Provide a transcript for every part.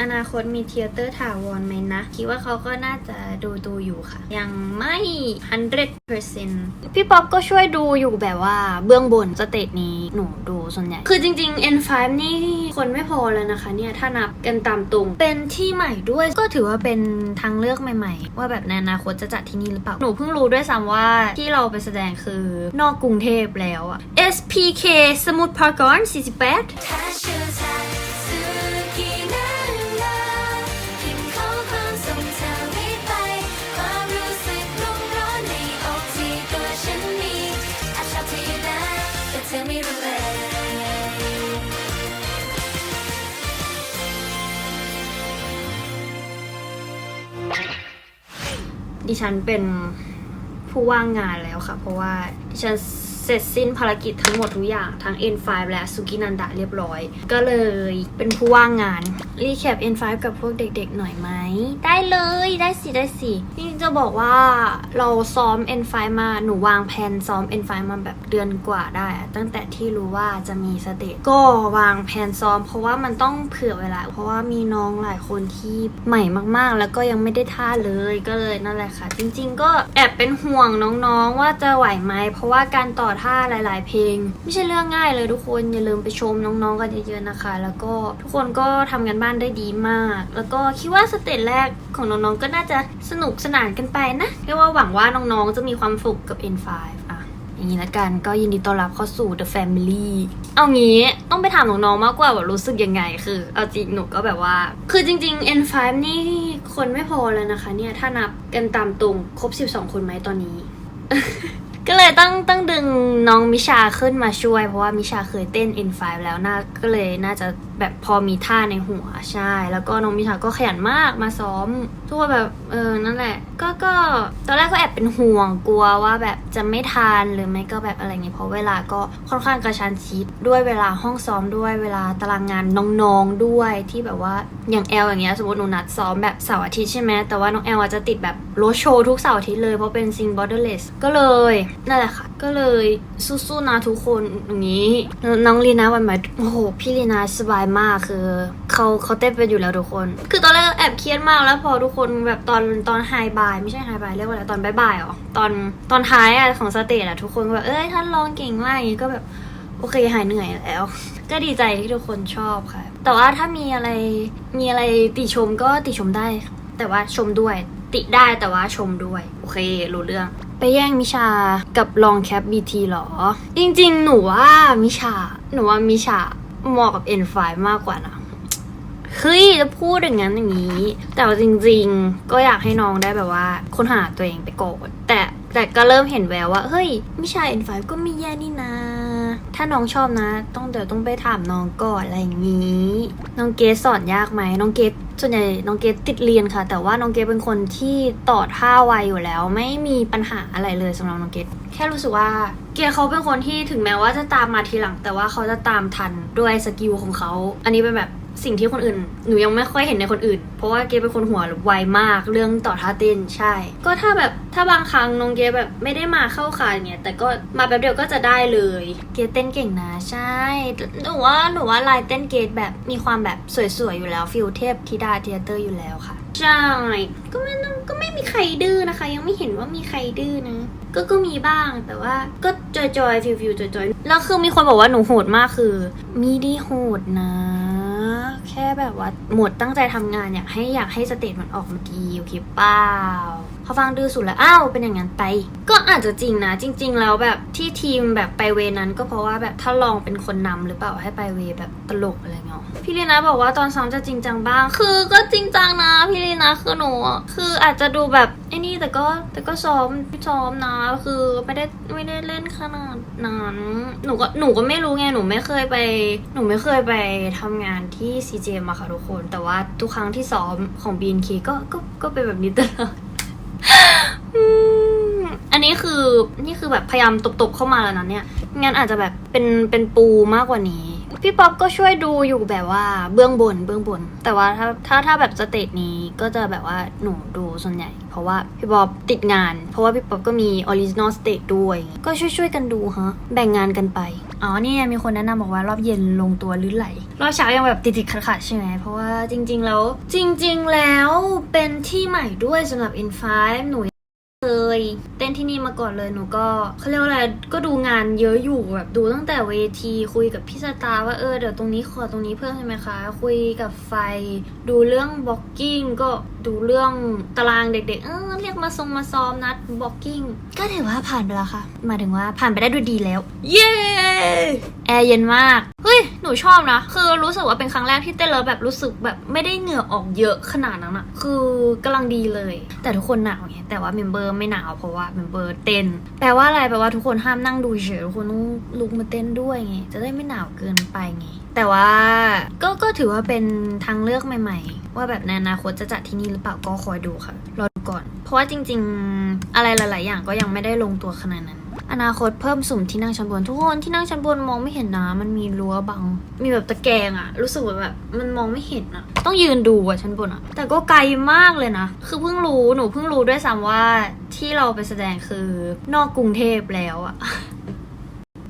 อนาคตมีเทเตอร์ถาวรไหมนะ คิดว่าเขาก็น่าจะดูดูอยู่ค่ะ ยังไม่ 100%พี่ป๊อปก็ช่วยดูอยู่แบบว่าเบื้องบนสเตจนี้หนูดูส่วนใหญ่ คือจริงๆ N5 นี่คนไม่พอแล้วนะคะเนี่ย ถ้านับกันตามตรงเป็นที่ใหม่ด้วย ก็ถือว่าเป็นทางเลือกใหม่ๆ ว่าแบบในอนาคตจะจัดที่นี่หรือเปล่า หนูเพิ่งรู้ด้วยซ้ำว่าที่เราไปแสดงคือนอกกรุงเทพแล้วอะ SPK สมุทรพารากอน48 ดิฉันเป็นผู้ว่างงานแล้วค่ะ เพราะว่าดิฉัน เสร็จสิ้นภารกิจทั้งหมดทุกอย่าง ทั้ง N5 และสุกินันดะเรียบร้อย ก็เลยเป็นผู้ว่างงาน รีแคป N5 กับพวกเด็กๆหน่อยไหม ได้เลยได้สิ ได้สิ นี่จะบอกว่าเราซ้อม N5 มาหนูวางแผนซ้อม N5 มาแบบเดือนกว่าได้ ตั้งแต่ที่รู้ว่าจะมีสเตจก็วางแผนซ้อม เพราะว่ามันต้องเผื่อเวลา เพราะว่ามีน้องหลายคนที่ใหม่มากๆ แล้วก็ยังไม่ได้ท่าเลยก็เลยนั่นแหละค่ะ จริง ๆ ก็แอบเป็นห่วงน้องๆว่าจะไหวไหมเพราะว่าการต่อท่าหลาย ๆ เพลง ไม่ใช่เรื่องง่ายเลยทุกคนอย่าลืมไปชมน้องๆกันเยอะๆนะคะ แล้วก็ทุกคนก็ทำกันบ้านได้ดีมาก แล้วก็คิดว่าสเตจแรกของน้องๆก็น่าจะสนุกสนานกันไปนะเรียกว่าหวังว่าน้องๆจะมีความสุขกับ N5 อะอย่างนี้ละกันก็ยินดีต้อนรับเข้าสู่ The Family เอางี้ต้องไปถามน้องๆมากกว่าว่ารู้สึกยังไง คือเอาจริงหนูก็แบบว่า คือจริงๆ N5 นี่คนไม่พอแล้วนะคะ เนี่ยถ้านับกันตามตรงครบ 12 คนไหมตอนนี้ ก็เลยต้องต้องดึงน้องมิชาขึ้นมาช่วย เพราะว่ามิชาเคยเต้น N5 แล้วน่าก็เลยน่าจะแบบพอมีท่าในหัวใช่ แล้วก็น้องมิชาก็ขยันมากมาซ้อมทุกคนแบบเออนั่นแหละ ก็ก็ตอนแรกก็แอบเป็นห่วงกลัวว่าแบบจะไม่ทันหรือไม่ก็แบบอะไรเงี้ยเพราะเวลาก็ค่อนข้างกระชันชิดด้วยเวลาห้องซ้อมด้วยเวลาตารางงานน้องๆด้วยที่แบบว่าอย่างแอลอย่างเงี้ยสมมติหนูนัดซ้อมแบบเสาร์อาทิตย์ใช่ไหมแต่ว่าน้องแอลอาจจะติดแบบโรโชว์ทุกเสาร์อาทิตย์เลยเพราะเป็นซิงบอร์เดอร์เลสก็เลยนั่นแหละค่ะก็เลยสู้ๆนะทุกคนอย่างนี้น้องลีนาวันใหม่โอ้โหพี่ลีนาสบายมากคือเขาเขาเต้นเป็นอยู่แล้วทุกคน คือตอนแรกแอบเครียดมากแล้วพอทุกคนแบบตอนตอนไฮบายไม่ใช่ไฮบายเรียกว่าอะไรตอนบายบายเหรอตอนตอนท้ายอะของสเตจอะทุกคนแบบเอ้ยท่านร้องเก่งมากอย่างนี้ก็แบบโอเคหายเหนื่อยแล้ว ก็ดีใจที่ทุกคนชอบค่ะ แต่ว่าถ้ามีอะไรมีอะไรติชมก็ติชมได้ แต่ว่าชมด้วย ติได้แต่ว่าชมด้วย โอเครู้เรื่อง ไปแย่งมิชากับลองแคปบีทีหรอ จริงๆ หนูว่ามิชา หนูว่ามิชาเหมาะกับ N5 มากกว่านะเฮ้ยจะพูดอย่างนั้นอย่างนี้ แต่จริงๆ ก็อยากให้น้องได้แบบว่าค้นหาตัวเองไปก่อนแต่แต่ก็เริ่มเห็นแววว่า เฮ้ยมิชา N5 ก็ไม่แย่นี่นะ ถ้าน้องชอบนะ ต้องเดี๋ยวต้องไปถามน้องก่อนอะไรอย่างนี้ น้องเกดสอนยากไหมน้องเกด ส่วนใหญ่น้องเกดติดเรียนค่ะ แต่ว่าน้องเกดเป็นคนที่ต่อท่าไวอยู่แล้ว ไม่มีปัญหาอะไรเลยสำหรับน้องเกดแค่รู้สึกว่าเกดเขาเป็นคนที่ถึงแม้ว่าจะตามมาทีหลัง แต่ว่าเขาจะตามทันด้วยสกิลของเขา อันนี้เป็นแบบ สิ่งที่คนอื่น หนูยังไม่ค่อยเห็นในคนอื่น เพราะว่าเกเป็นคนหัวไวมากเรื่องต่อท่าเต้นใช่ ก็ถ้าแบบถ้าบางครั้งน้องเกแบบไม่ได้มาเข้าขาอย่างเงี้ยแต่ก็มาแป๊บเดียวก็จะได้เลย เกเต้นเก่งนะใช่หนูว่าหนูว่าลายเต้นเกแบบมีความแบบสวยๆอยู่แล้วฟิลเทพธิดาเทเตอร์อยู่แล้วค่ะใช่ก็ไม่ต้องก็ไม่มีใครดื้อนะคะ ยังไม่เห็นว่ามีใครดื้อนะก็ก็มีบ้างแต่ว่าก็จอยจอยฟิวฟิวจอยจอยแล้วคือมีคนบอกว่าหนูโหดมากคือ มีดีโหดนะ ค่แบบว่าหมดตั้งใจทำงานอยากให้อยากให้สเตจมันออกมาดีโอเคเปล่า เขาฟังดื้อสุดแล้วอ้าวเป็นอย่างนั้นไป ก็อาจจะจริงนะ จริง ๆ แล้วแบบที่ทีมแบบไปเวนั้น ก็เพราะว่าแบบถ้าลองเป็นคนนำหรือเปล่าให้ไปเวแบบตลกอะไรเงี้ยพี่ลีนาบอกว่าตอนซ้อมจะจริงจังบ้าง คือก็จริงจังนะพี่ลีนาคือหนูคืออาจจะดูแบบไอ้นี่แต่ก็แต่ก็ซ้อมซ้อมนะคือไม่ได้ไม่ได้เล่นขนาดนั้นหนูก็หนูก็ไม่รู้ไงหนูไม่เคยไป หนูไม่เคยไปทำงานที่ CJ มาค่ะทุกคน แต่ว่าทุกครั้งที่ซ้อมของ BNK ก็ก็ก็เป็นแบบนี้ตลอด อันนี้คือนี่คือแบบพยายามตบๆเข้ามาแล้วนะเนี่ยงั้นอาจจะแบบเป็นเป็นปูมากกว่านี้ พี่ป๊อปก็ช่วยดูอยู่แบบว่าเบื้องบนเบื้องบน แต่ว่าถ้าถ้าถ้าแบบสเตจนี้ก็จะแบบว่าหนูดูส่วนใหญ่ เพราะว่าพี่ป๊อปติดงาน เพราะว่าพี่ป๊อปก็มีออริจินอลสเตจด้วย ก็ช่วยๆกันดูฮะแบ่งงานกันไปอ๋อนี่มีคนแนะนำบอกว่ารอบเย็นลงตัวลื่นไหล รอบเช้ายังแบบติดๆขัดๆใช่ไหม เพราะว่าจริง ๆ แล้ว จริง ๆ แล้วเป็นที่ใหม่ด้วยสำหรับ In5 หนู ยเต้นที่นี่มาก่อนเลยหนูก็เขาเรียกว่าอะไรก็ดูงานเยอะอยู่แบบดูตั้งแต่เวทีคุยกับพี่สตาร์ว่าเออเดี๋ยวตรงนี้ขอตรงนี้เพิ่มใช่ไหมคะ คุยกับไฟ ดูเรื่องบล็อกกิ้งก็ดูเรื่องตารางเด็ก ๆ เออเรียกมาทรงมาซ้อมนัดบล็อกกิ้งก็ถือว่าผ่านไปแล้วค่ะหมายถึงว่าผ่านไปได้ด้วยดีแล้ว เย้ แอร์เย็นมาก เฮ้ย หนูชอบนะ คือรู้สึกว่าเป็นครั้งแรกที่เต้นแล้วแบบรู้สึกแบบไม่ได้เหงื่อออกเยอะขนาดนั้นอะคือกำลังดีเลย แต่ทุกคนหนาวไงแต่ว่าเมมเบอร์ไม่หนาวเพราะว่าเมมเบอร์เต้น แปลว่าอะไร แปลว่าทุกคนห้ามนั่งดูเฉยทุกคนต้องลุกมาเต้นด้วยไง จะได้ไม่หนาวเกินไปไง แต่ว่าก็ก็ถือว่าเป็นทางเลือกใหม่ ๆ ว่าแบบในอนาคตจะจัดที่นี่หรือเปล่าก็คอยดูค่ะ รอดูก่อน เพราะว่าจริง ๆ อะไรหลาย ๆ อย่างก็ยังไม่ได้ลงตัวขนาดนั้น อนาคตเพิ่มสุ่มที่นั่งชั้นบน ทุกคนที่นั่งชั้นบนมองไม่เห็นนะ มันมีรั้วบัง มีแบบตะแกรงอะรู้สึกแบบมันมองไม่เห็นอะต้องยืนดูอะชั้นบนอะแต่ก็ไกลมากเลยนะ คือเพิ่งรู้หนูเพิ่งรู้ด้วยซ้ำว่าที่เราไปแสดงคือนอกกรุงเทพแล้วอะ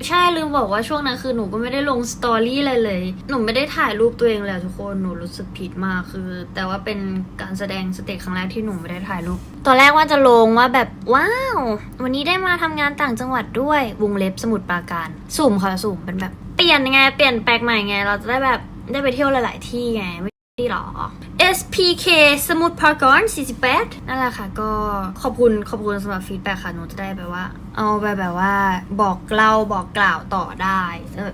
ใช่ลืมบอกว่าช่วงนั้นคือหนูก็ไม่ได้ลงสตอรี่อะไรเลย หนูไม่ได้ถ่ายรูปตัวเองเลยทุกคนหนูรู้สึกผิดมากคือ แต่ว่าเป็นการแสดงสเตจครั้งแรกที่หนูไม่ได้ถ่ายรูปตอนแรกว่าจะลงว่าแบบว้าว วันนี้ได้มาทำงานต่างจังหวัดด้วยวงเล็บสมุทรปราการสุ่มค่ะสุ่มเป็นแบบเปลี่ยนไงเปลี่ยนแปลกใหม่ไง เราจะได้แบบได้ไปเที่ยวหลาย ๆ ที่ไง ดีหรอ SPK สมุดพาการ48 นั่นแหละค่ะ ก็ขอบคุณขอบคุณสำหรับฟีดแบ็กค่ะหนูจะได้แบบว่า เอาไปแบบว่าบอกเล่าบอกกล่าวต่อได้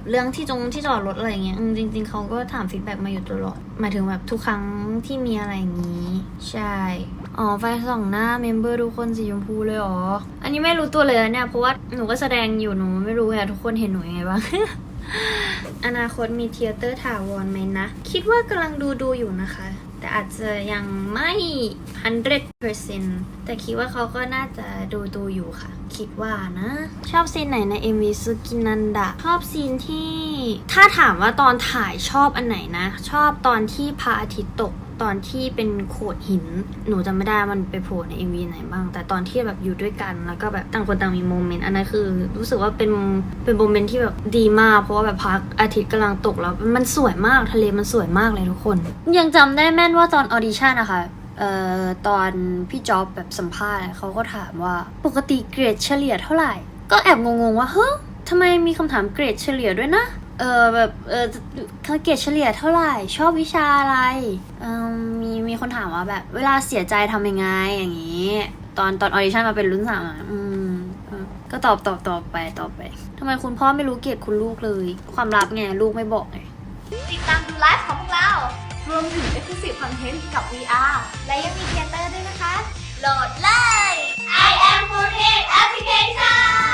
เรื่องที่จงที่จอดรถอะไรเงี้ยจริง ๆเขาก็ถามฟีดแบ็กมาอยู่ตลอดหมายถึงแบบทุกครั้งที่มีอะไรอย่างนี้ ใช่ อ๋อไฟส่องหน้าเมมเบอร์ทุกคนสีชมพูเลยเหรออันนี้ไม่รู้ตัวเลยเนี่ย เพราะว่าหนูก็แสดงอยู่หนูไม่รู้ไงทุกคนเห็นหนูยังไงบ้าง อนาคตมีเทเตอร์ถาวรไหมนะ คิดว่ากำลังดูดูอยู่นะคะ แต่อาจจะยังไม่ 100%แต่คิดว่าเขาก็น่าจะดูดูอยู่ค่ะ คิดว่านะ ชอบซีนไหนใน MV ซูกินันดะชอบซีนที่ ถ้าถามว่าตอนถ่ายชอบอันไหนนะ ชอบตอนที่พระอาทิตย์ตก ตอนที่เป็นโขดหิน หนูจำไม่ได้มันไปโผล่ใน MV ไหนบ้าง แต่ตอนที่แบบอยู่ด้วยกันแล้วก็แบบต่างคนต่างมีโมเมนต์อันนั้นคือ รู้สึกว่าเป็นเป็นโมเมนต์ที่แบบดีมากเพราะว่าแบบพระอาทิตย์กำลังตกแล้วมันสวยมากทะเลมันสวยมากเลยทุกคน ยังจำได้แม่นว่าตอนออดิชั่นนะคะเอ่อตอนพี่จ๊อบแบบสัมภาษณ์เขาก็ถามว่าปกติเกรดเฉลี่ยเท่าไหร่ ก็แอบงงๆว่าเฮ้ยทำไมมีคำถามเกรดเฉลี่ยด้วยนะ เออแบบเออเกรดเฉลี่ยเท่าไหร่ ชอบวิชาอะไรเออมีมีคนถามว่าแบบ เวลาเสียใจทำยังไงอย่างนี้ ตอนตอนออดิชั่นมาเป็นรุ่นสามอะอืมก็ตอบตอบตอบไปตอบไปทำไมคุณพ่อไม่รู้เกรดคุณลูกเลย ความลับไงลูกไม่บอกไงติดตามดูไลฟ์ของพวกเรา รวมถึง Exclusive Content กับ VR และยังมีเทเตอร์ด้วยนะคะ โหลดเลย I am 4 Application